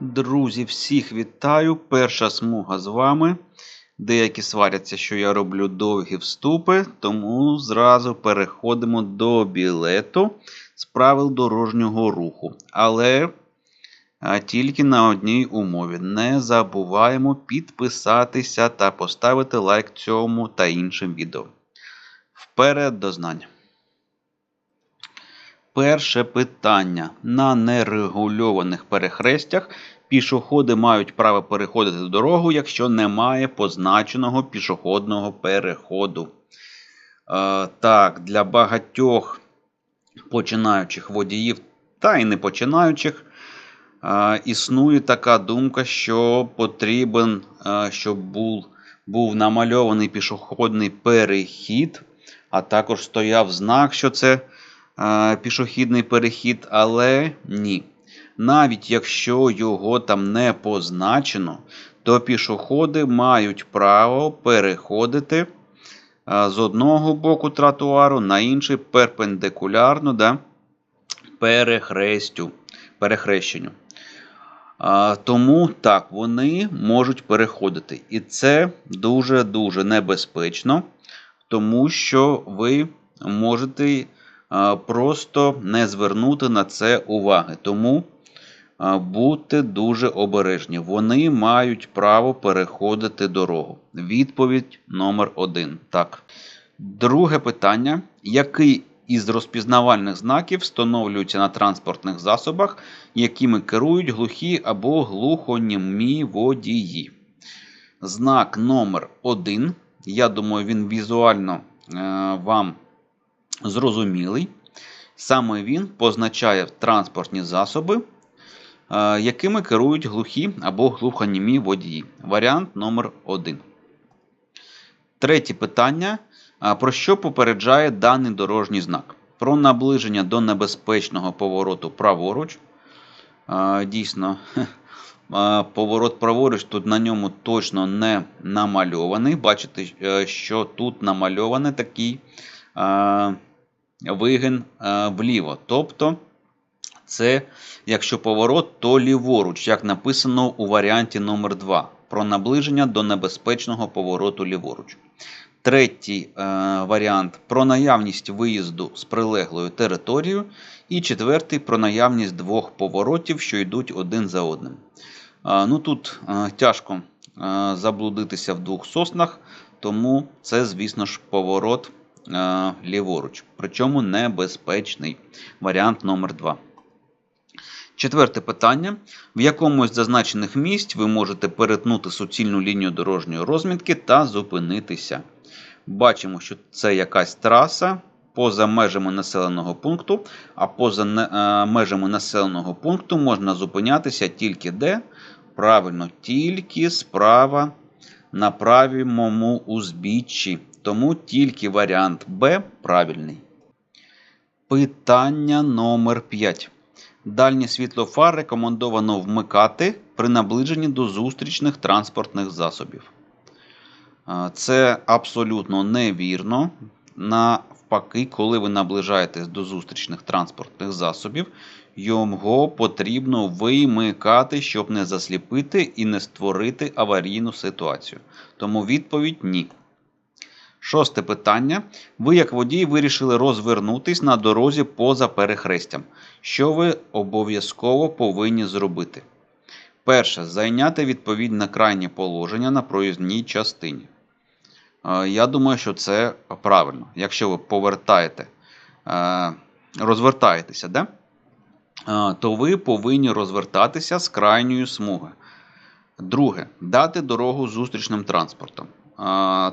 Друзі, всіх вітаю. Перша смуга з вами. Деякі сваряться, що я роблю довгі вступи, тому зразу переходимо до білету з правил дорожнього руху. Але тільки на одній умові. Не забуваємо підписатися та поставити лайк цьому та іншим відео. Вперед до знань. Перше питання. На нерегульованих перехрестях пішоходи мають право переходити дорогу, якщо немає позначеного пішохідного переходу. Е, так, для багатьох починаючих водіїв та й не починаючих е, існує така думка, що потрібен, е, щоб був, був намальований пішохідний перехід, а також стояв знак, що це пішохідний перехід, але ні. Навіть якщо його там не позначено, то пішоходи мають право переходити е, з одного боку тротуару на інший перпендикулярно да, перехрестю, перехрещенню. А, Тому так, вони можуть переходити. І це дуже-дуже небезпечно, тому що ви можете просто не звернути на це уваги. Тому будьте дуже обережні. Вони мають право переходити дорогу. Відповідь номер один. Так. Друге питання. Який із розпізнавальних знаків встановлюються на транспортних засобах, якими керують глухі або глухонімі водії? Знак номер 1 Я думаю, він візуально е, вам зрозумілий. Саме він позначає транспортні засоби, е, якими керують глухі або глухонімі водії. Варіант номер 1 Третє питання. Про що попереджає даний дорожній знак? Про наближення до небезпечного повороту праворуч. Дійсно, поворот праворуч тут на ньому точно не намальований. Бачите, е, що тут намальований такий вигин вліво. Тобто, це, якщо поворот, то ліворуч, як написано у варіанті номер 2 Про наближення до небезпечного повороту ліворуч. Третій е, варіант про наявність виїзду з прилеглою територією. І четвертий про наявність двох поворотів, що йдуть один за одним. Е, ну Тут е, тяжко е, заблудитися в двох соснах, тому це, звісно ж, поворот е, ліворуч. Причому небезпечний варіант номер 2 Четверте питання. В якомусь з зазначених місць ви можете перетнути суцільну лінію дорожньої розмітки та зупинитися. Бачимо, що це якась траса поза межами населеного пункту, а поза е, межами населеного пункту можна зупинятися тільки де? Правильно, тільки справа на правому узбіччі. Тому тільки варіант Б правильний. Питання номер 5. Дальнє світло фар рекомендовано вмикати при наближенні до зустрічних транспортних засобів. Це абсолютно невірно. Навпаки, коли ви наближаєтесь до зустрічних транспортних засобів, його потрібно вимикати, щоб не засліпити і не створити аварійну ситуацію. Тому відповідь ні. Шосте питання. Ви, як водій, вирішили розвернутись на дорозі поза перехрестям. Що ви обов'язково повинні зробити? Перше. Зайняти відповідне крайнє положення на проїзній частині. Я думаю, що це правильно. Якщо ви повертаєте, розвертаєтеся, да? то ви повинні розвертатися з крайньої смуги. Друге, дати дорогу зустрічним транспортом.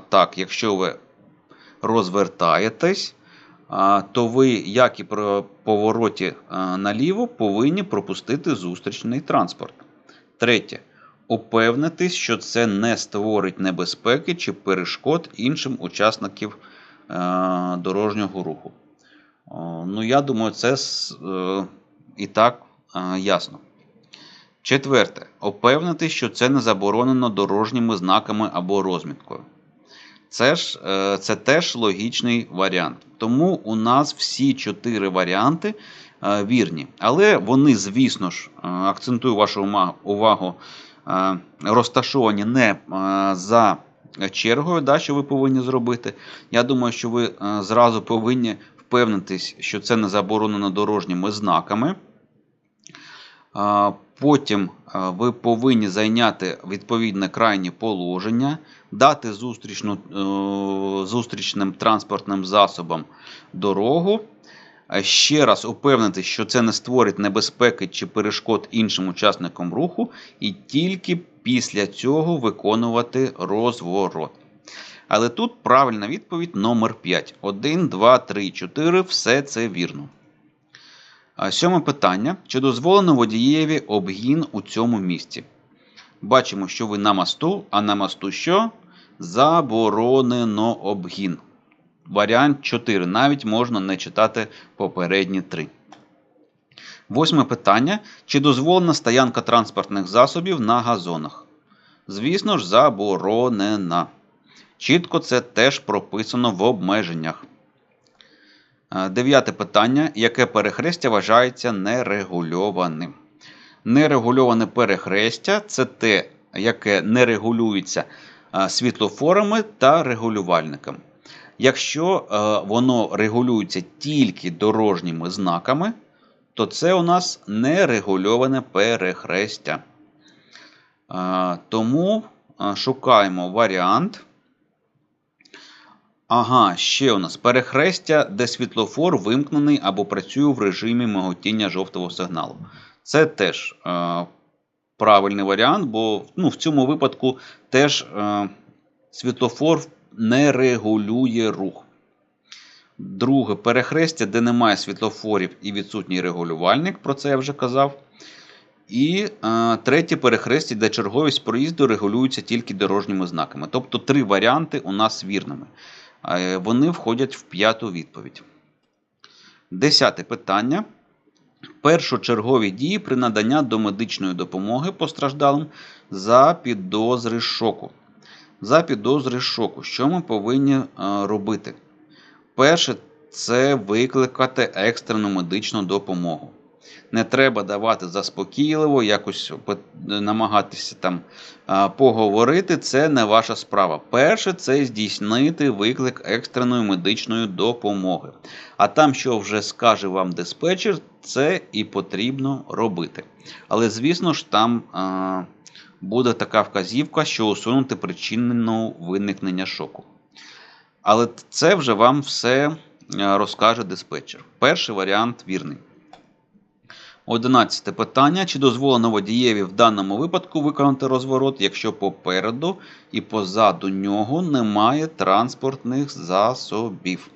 Так, якщо ви розвертаєтесь, то ви, як і при повороті наліво, повинні пропустити зустрічний транспорт. Третє. Упевнитись, що це не створить небезпеки чи перешкод іншим учасникам е, дорожнього руху. Ну, я думаю, це е, і так ясно. Четверте. Упевнитись, що це не заборонено дорожніми знаками або розміткою. Це ж, це теж логічний варіант. Тому у нас всі чотири варіанти е, вірні. Але вони, звісно ж, е, акцентую вашу увагу, е, розташовані не е, за чергою, да, що ви повинні зробити. Я думаю, що ви е, зразу повинні впевнитись, що це не заборонено дорожніми знаками. Потім ви повинні зайняти відповідне крайнє положення, дати зустрічну, е, зустрічним транспортним засобам дорогу. Ще раз упевнитись, що це не створить небезпеки чи перешкод іншим учасникам руху, і тільки після цього виконувати розворот. Але тут правильна відповідь номер 5. 1, 2, 3, 4. Все це вірно. Сьоме питання. Чи дозволено водієві обгін у цьому місці? Бачимо, що ви на мосту, а на мосту що? Заборонено обгін. Варіант 4. Навіть можна не читати попередні 3. Восьме питання. Чи дозволена стоянка транспортних засобів на газонах? Звісно ж, заборонена. Чітко це теж прописано в обмеженнях. Е, Дев'яте питання. Яке перехрестя вважається нерегульованим? Нерегульоване перехрестя це те, яке не регулюється е, світлофорами та регулювальником. Якщо е, воно регулюється тільки дорожніми знаками, то це у нас нерегульоване перехрестя. Тому шукаємо варіант. Ага, ще у нас перехрестя, де світлофор вимкнений або працює в режимі миготіння жовтого сигналу. Це теж е, правильний варіант, бо ну, в цьому випадку теж е, світлофор не регулює рух. Друге перехрестя, де немає світлофорів і відсутній регулювальник, про це я вже казав. І е, третє перехрестя, де черговість проїзду регулюється тільки дорожніми знаками. Тобто три варіанти у нас вірними. Е, Вони входять в п'яту відповідь. Десяте питання. Першочергові дії при наданні до медичної допомоги постраждалим за підозри шоку. За підозри шоку. Що ми повинні е, робити? Перше, це викликати екстрену медичну допомогу. Не треба давати заспокійливо, якось намагатися там поговорити. Це не ваша справа. Перше, це здійснити виклик екстреної медичної допомоги. А там, що вже скаже вам диспетчер, це і потрібно робити. Але, звісно ж, там буде така вказівка, що усунути причину виникнення шоку. Але це вже вам все розкаже диспетчер. Перший варіант вірний. Одинадцяте питання. Чи дозволено водієві в даному випадку виконати розворот, якщо попереду і позаду нього немає транспортних засобів?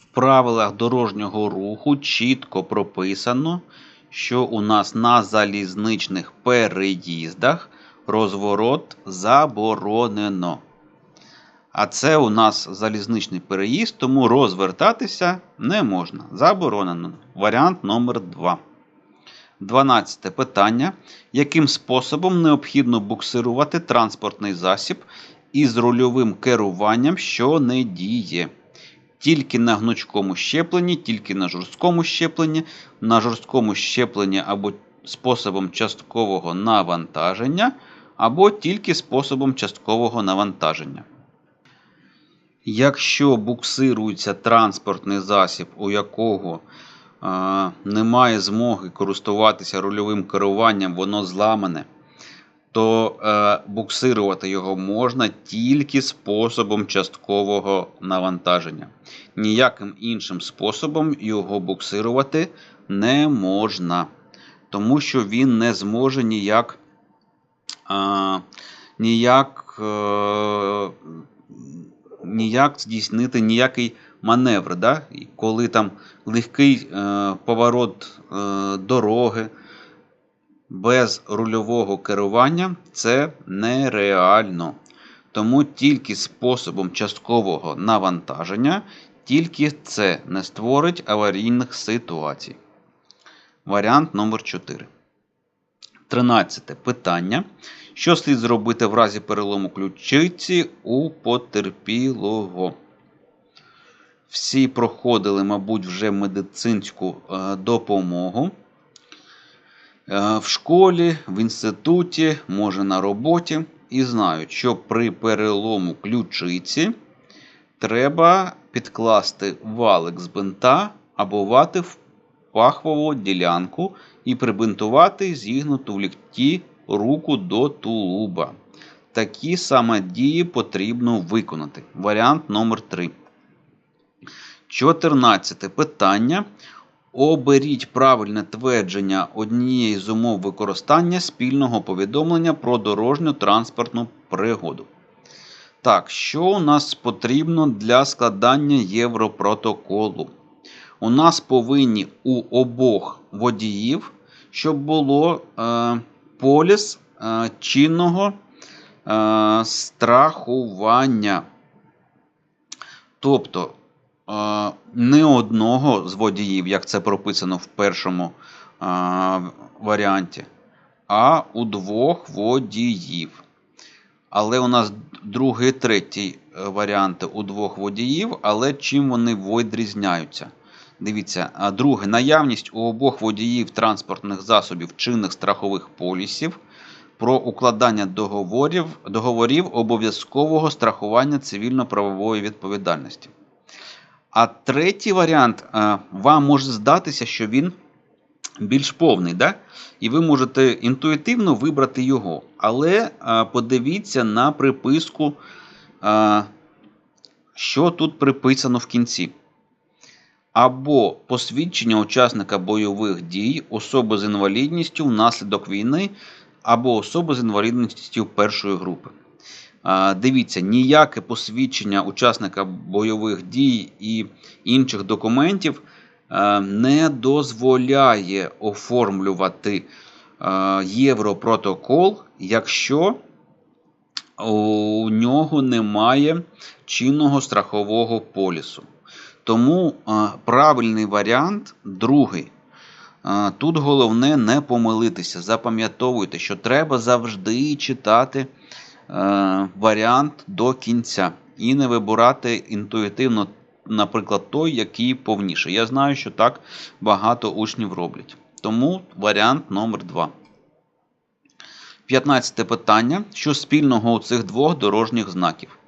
В правилах дорожнього руху чітко прописано, що у нас на залізничних переїздах розворот заборонено. А це у нас залізничний переїзд, тому розвертатися не можна. Заборонено. Варіант номер 2. 12 питання. Яким способом необхідно буксирувати транспортний засіб із рульовим керуванням, що не діє? Тільки на гнучкому щепленні, тільки на жорсткому щепленні, на жорсткому щепленні або способом часткового навантаження, або тільки способом часткового навантаження. Якщо буксирується транспортний засіб, у якого е, немає змоги користуватися рульовим керуванням, воно зламане, то е, буксирувати його можна тільки способом часткового навантаження. Ніяким іншим способом його буксирувати не можна, тому що він не зможе ніяк, е, ніяк е, ніяк здійснити ніякий маневр. Да? І Коли там легкий е, поворот е, дороги без рульового керування, це нереально. Тому тільки способом часткового навантаження, тільки це не створить аварійних ситуацій. Варіант номер 4. 13 питання. Що слід зробити в разі перелому ключиці у потерпілого? всі проходили, мабуть, вже медицинську е, допомогу. Е, В школі, в інституті, може на роботі. І знають, що при перелому ключиці треба підкласти валик з бинта або вати в пахвову ділянку і прибинтувати зігнуту в лікті руку до тулуба. Такі саме дії потрібно виконати. Варіант номер 3. 14 питання. Оберіть правильне твердження однієї з умов використання спільного повідомлення про дорожню транспортну пригоду. Так, що у нас потрібно для складання Європротоколу? У нас повинні у обох водіїв, щоб було е, поліс е, чинного е, страхування. Тобто е, не одного з водіїв, як це прописано в першому е, варіанті, а у двох водіїв. Але у нас другий третій е, варіанти у двох водіїв, але чим вони відрізняються? Дивіться, друге, наявність у обох водіїв транспортних засобів чинних страхових полісів про укладання договорів, договорів обов'язкового страхування цивільно-правової відповідальності. А третій варіант, е, вам може здатися, що він більш повний, да? і ви можете інтуїтивно вибрати його. Але е, подивіться на приписку, е, що тут приписано в кінці. Або посвідчення учасника бойових дій, особи з інвалідністю внаслідок війни, або особи з інвалідністю першої групи. Дивіться, ніяке посвідчення учасника бойових дій і інших документів е, не дозволяє оформлювати е, Європротокол, якщо у нього немає чинного страхового полісу. Тому правильний варіант другий. Тут головне не помилитися. Запам'ятовуйте, що треба завжди читати е, варіант до кінця і не вибирати інтуїтивно, наприклад, той, який повніше. Я знаю, що так багато учнів роблять. Тому варіант номер 2. 15 питання. Що спільного у цих двох дорожніх знаків?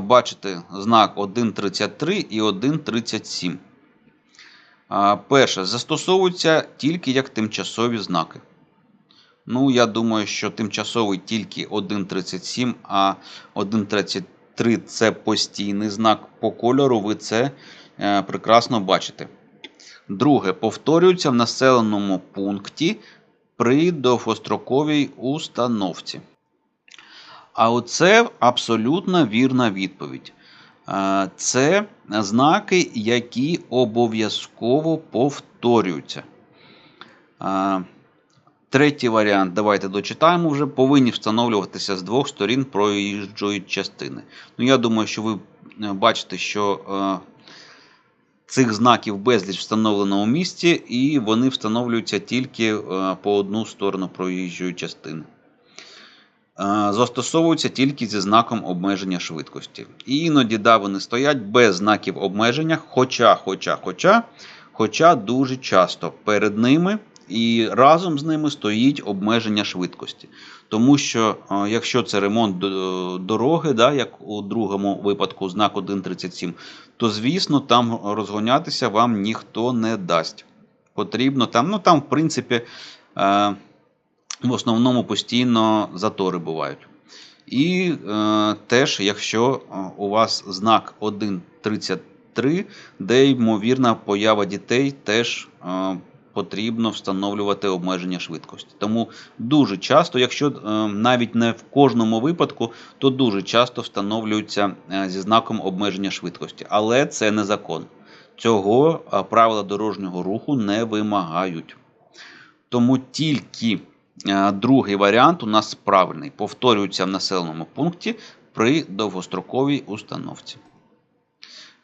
Бачите знак 1.33 і 1.37. Перше, застосовуються тільки як тимчасові знаки. Ну, я думаю, що тимчасовий тільки 1.37, а 1.33 це постійний знак по кольору. Ви це е, прекрасно бачите. Друге, повторюються в населеному пункті при довгостроковій установці. А оце абсолютно вірна відповідь. Е, Це знаки, які обов'язково повторюються. Е, Третій варіант, давайте дочитаємо вже, повинні встановлюватися з двох сторін проїжджої частини. Ну, Я думаю, що ви е, бачите, що цих знаків безліч встановлено у місті, і вони встановлюються тільки по одну сторону проїжджої частини. Е, Застосовуються тільки зі знаком обмеження швидкості. І іноді да, вони стоять без знаків обмеження, хоча, хоча, хоча, хоча дуже часто перед ними і разом з ними стоїть обмеження швидкості. Тому що, е, якщо це ремонт дороги, да, як у другому випадку знак 1.37, то звісно там розгонятися вам ніхто не дасть. Потрібно там, ну там, в принципі, е, в основному постійно затори бувають. І е, теж, якщо е, у вас знак 1.33, де ймовірна поява дітей, теж е, потрібно встановлювати обмеження швидкості. Тому дуже часто, якщо е, навіть не в кожному випадку, то дуже часто встановлюються е, зі знаком обмеження швидкості. Але це не закон. Цього е, правила дорожнього руху не вимагають. Тому тільки другий варіант у нас правильний. Повторюється в населеному пункті при довгостроковій установці.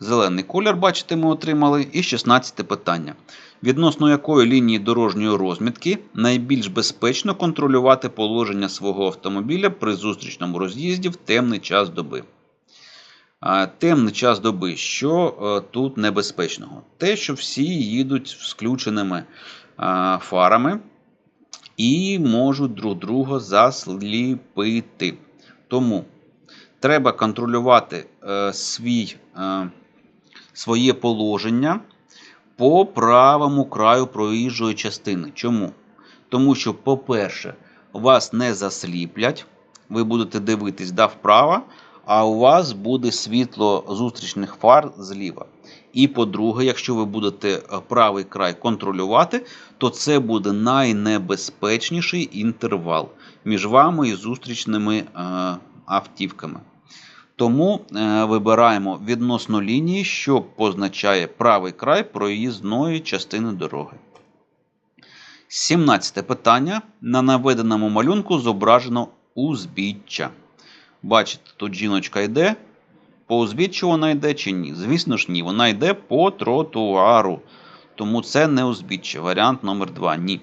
Зелений колір, бачите, ми отримали. І 16 питання. Відносно якої лінії дорожньої розмітки найбільш безпечно контролювати положення свого автомобіля при зустрічному роз'їзді в темний час доби? Темний час доби. Що е, тут небезпечного? Те, що всі їдуть з включеними фарами і можуть друг друга засліпити. Тому треба контролювати е, свій, е, своє положення по правому краю проїжджої частини. Чому? Тому що, по-перше, вас не засліплять, ви будете дивитись да, вправо, а у вас буде світло зустрічних фар зліва. І по-друге, якщо ви будете е, правий край контролювати, то це буде найнебезпечніший інтервал між вами і зустрічними е, автівками. Тому е, вибираємо відносно лінії, що позначає правий край проїзної частини дороги. 17 питання. На наведеному малюнку зображено узбіччя. Бачите, тут жіночка йде. По узбіччю вона йде чи ні? Звісно ж, ні. Вона йде по тротуару. Тому це не узбіччя. Варіант номер 2 ні.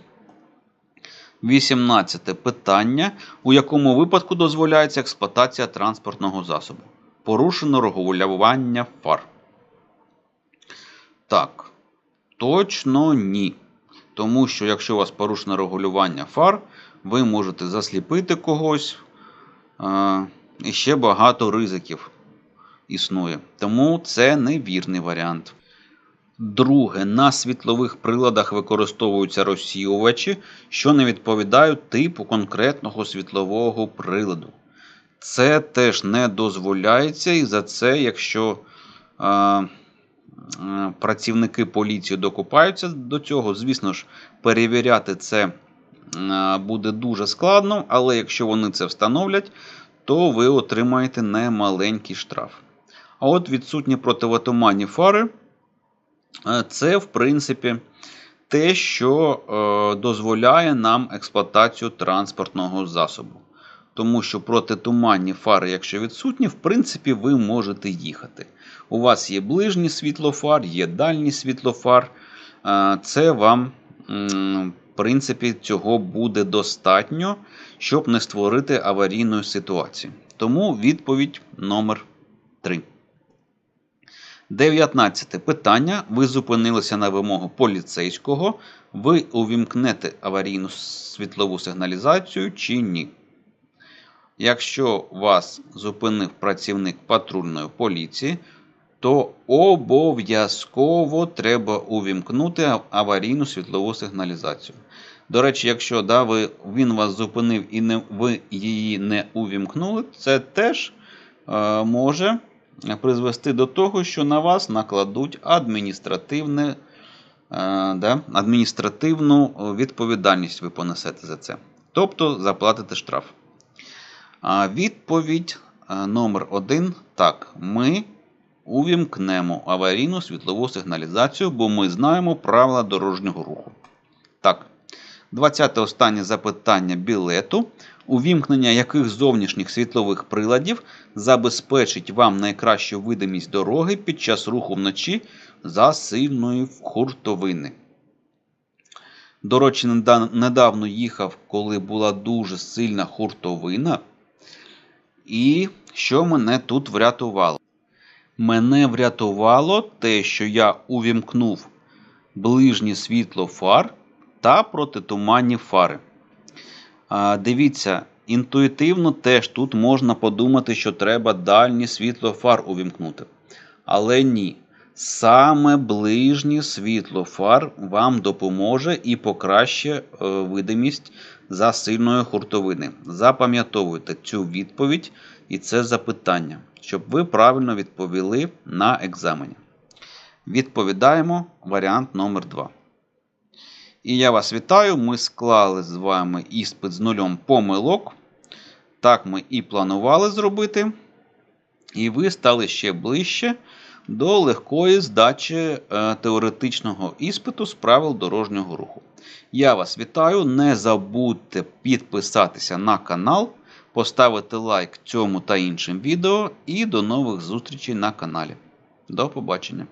18 питання. У якому випадку дозволяється експлуатація транспортного засобу? Порушено регулювання фар. Так. Точно ні. Тому що, якщо у вас порушено регулювання фар, ви можете засліпити когось. А, і ще багато ризиків існує. Тому це невірний варіант. Друге, на світлових приладах використовуються розсіювачі, що не відповідають типу конкретного світлового приладу. Це теж не дозволяється, і за це, якщо а, а, працівники поліції докупаються до цього, звісно ж, перевіряти це буде дуже складно, але якщо вони це встановлять, то ви отримаєте немаленький штраф. А от відсутні противотуманні фари. Це, в принципі, те, що е, дозволяє нам експлуатацію транспортного засобу. Тому що протитуманні фари, якщо відсутні, в принципі, ви можете їхати. У вас є ближній світлофар, є дальній світлофар. Е, це вам, принципі, цього буде достатньо, щоб не створити аварійної ситуації. Тому відповідь номер 3. 19 питання. Ви зупинилися на вимогу поліцейського. Ви увімкнете аварійну світлову сигналізацію чи ні? Якщо вас зупинив працівник патрульної поліції, то обов'язково треба увімкнути аварійну світлову сигналізацію. До речі, якщо да, ви, він вас зупинив і не, ви її не увімкнули, це теж е, може призвести до того, що на вас накладуть адміністративне, е, да, адміністративну відповідальність ви понесете за це. Тобто заплатите штраф. А Відповідь е, номер 1 Так, ми увімкнемо аварійну світлову сигналізацію, бо ми знаємо правила дорожнього руху. Так. 20 останнє запитання білету. Увімкнення яких зовнішніх світлових приладів забезпечить вам найкращу видимість дороги під час руху вночі за сильної хуртовини. До речі, недавно їхав, коли була дуже сильна хуртовина. І що мене тут врятувало? Мене врятувало те, що я увімкнув ближнє світло фар та протитуманні фари. Дивіться, інтуїтивно теж тут можна подумати, що треба дальнє світло фар увімкнути. Але ні. Саме ближнє світло фар вам допоможе і покраще е, видимість за сильної хуртовини. Запам'ятовуйте цю відповідь і це запитання, щоб ви правильно відповіли на екзамені. Відповідаємо варіант номер 2. І я вас вітаю. Ми склали з вами іспит з нульом помилок. Так ми і планували зробити. І ви стали ще ближче до легкої здачі е, теоретичного іспиту з правил дорожнього руху. Я вас вітаю. Не забудьте підписатися на канал, поставити лайк цьому та іншим відео. І до нових зустрічей на каналі. До побачення!